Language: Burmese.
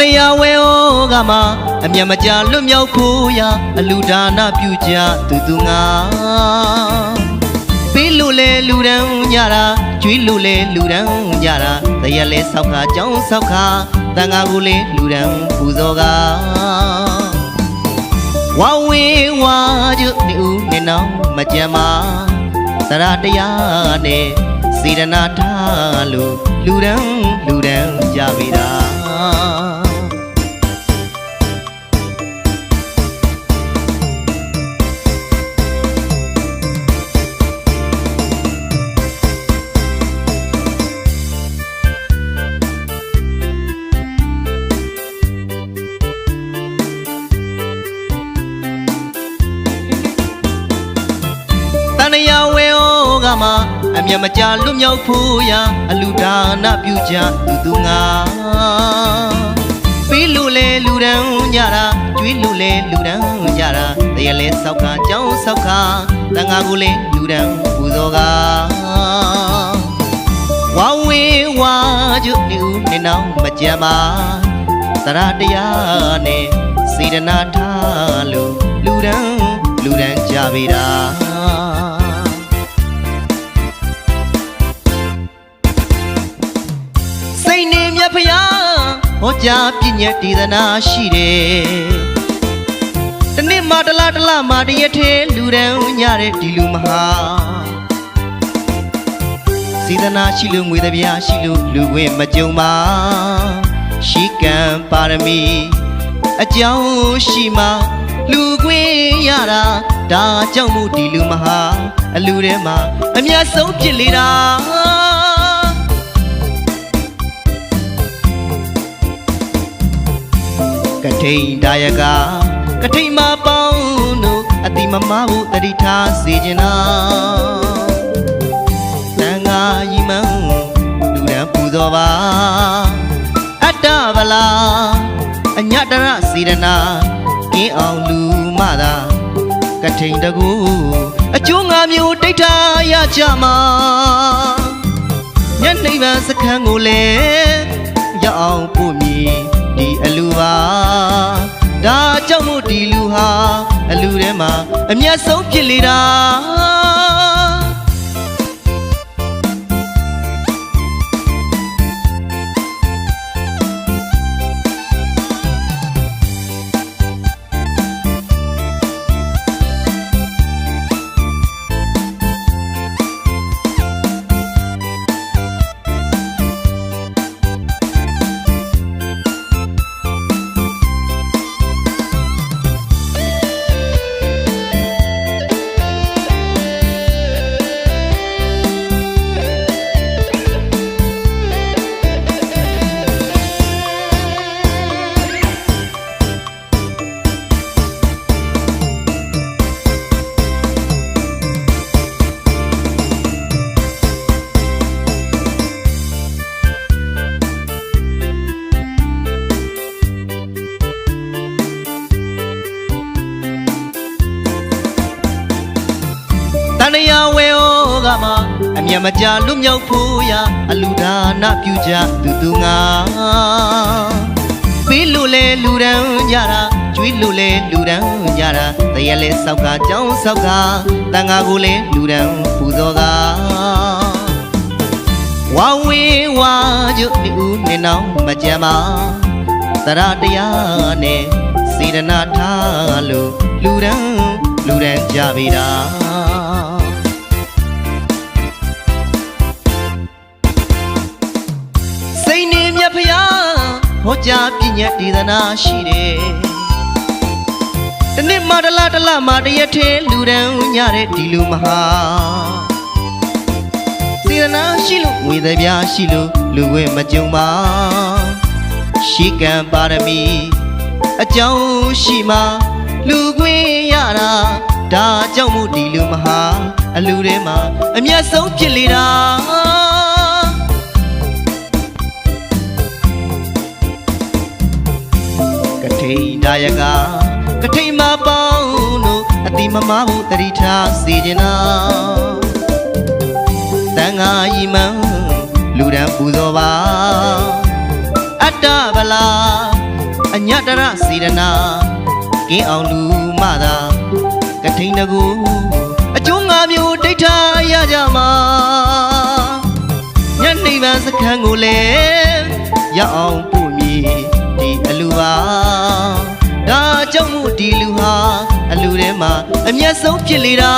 ဏယဝဲဩကမှာအမျက်မကြလွတ်မြောက်ဖို့ရာအလူဒါနပြုကြသူသူငါပေးလို့လေလူတန်းကြတာကျွေးလို့လေလူတန်းကြတာတရက်လဲဆောက်ခါကြောင်းဆောက်ခါတန်ဃာကိုလေလူတန်းပူဇော်ကဝဝေဝါကျုနေဦးနေနောင်မကြမ်းပါသရတရားနဲ့စေရနာထားလို့လူတန်းလူတန်းကြပြီတာ တဏယဝေဩကမှာအမျက်မကြလွတ်မြောက်ဖို့ရာအလူဒါနပြုကြသူသူငါပေးလို့လေလူတန်းကြတာကျွေးလို့လေလူတန်းကြတာတရလဲဆောက်ခါကြောင်းဆောက်ခါတန်ငါကိုလေလူတန်းပူဇော်ကဝါဝေဝါကျုနေဦးနေနောင်မကြမ်းပါသရတရားနဲ့စေတနာထားလို့လူတန်းလူတန်းကြပြီတာ ဟောကြားပြည့်ညက်ဒေသနာရှိတယ်တနေ့မှတစ်လားတစ်လားမှတရက်ထဲလူတန်းညတဲ့ဒီလူမဟာစေတနာရှိလို့ငွေတပြားရှိလို့လူဝင်မကြုံပါရှိကံပါရမီအကြောင်းရှိမှလူခွင့်ရတာဒါကြောင့်မို့ဒီလူမဟာအလူထဲမှာအမျက်ဆုံးဖြစ်လေတာ ကထိန်ဒါယကကထိန်မပေါင်းတို့အတိမမဟုတတိထားစေချင်တာတန်ငါယီမန်းလူရန်ပူဇော်ပါအတ္တဗလာအညတရစေရနာကင်းအောင်လူမသာကထိန်တကူအကျိုးငါမျိုးတိတ်ထားရကြမှာညနေပန်းစခန်းကိုလေရ အမျက်ဆုံးဖြစ်လေတာ ဝေဩကမှာအမျက်မကြလွတ်မြောက်ဖို့ရာအလူဒါနပြုကြသူသူငါပေးလို့လေလူတန်းကြတာကျွေးလို့လေလူတန်းကြတာတရက်လဲဆောက်ကကြောင်းဆောက်ကတန်ငါကိုလေလူတန်းပူဇော်ကဝါဝေဝါကျုနေဦးနေနောင်မကြမ်းပါသရတရားနဲ့စေရနာထားလို့လူတန်းလူတန်းကြပြီတာ ဟောကြားပြည့်ညက်ဒေသနာရှိတယ်တနေ့မှတစ်လားတစ်လားမှတရက်ထဲလူတန်းညတဲ့ဒီလူမဟာစေတနာရှိလို့ငွေသပြားရှိလို့လူဝင်မကြုံပါရှိကံပါရမီအကြောင်းရှိမှလူခွင့်ရတာဒါကြောင့်မို့ဒီလူမဟာအလူထဲမှာအမျက်ဆုံးဖြစ်လေတာ ဒါယကကထိန်မပေါင်းတို့အတိမမဟုတတိထားစေချင်တာတန်ငါယီမန်းလူတန်းပူဇော်ပါအတ္တဗလာညတရစေရနာကင်းအောင်လူမသာကထိန်တကူအကျိုးငါမျိုးဒိဋ္ဌာရကြမှာညနေပန်းစခန်းကိုလည်းရအောင်ပို့မည် ဒီအလူပါဒါကြောင့်မို့ဒီလူဟာအလူထဲမှာအမျက်ဆုံးဖြစ်လေတာ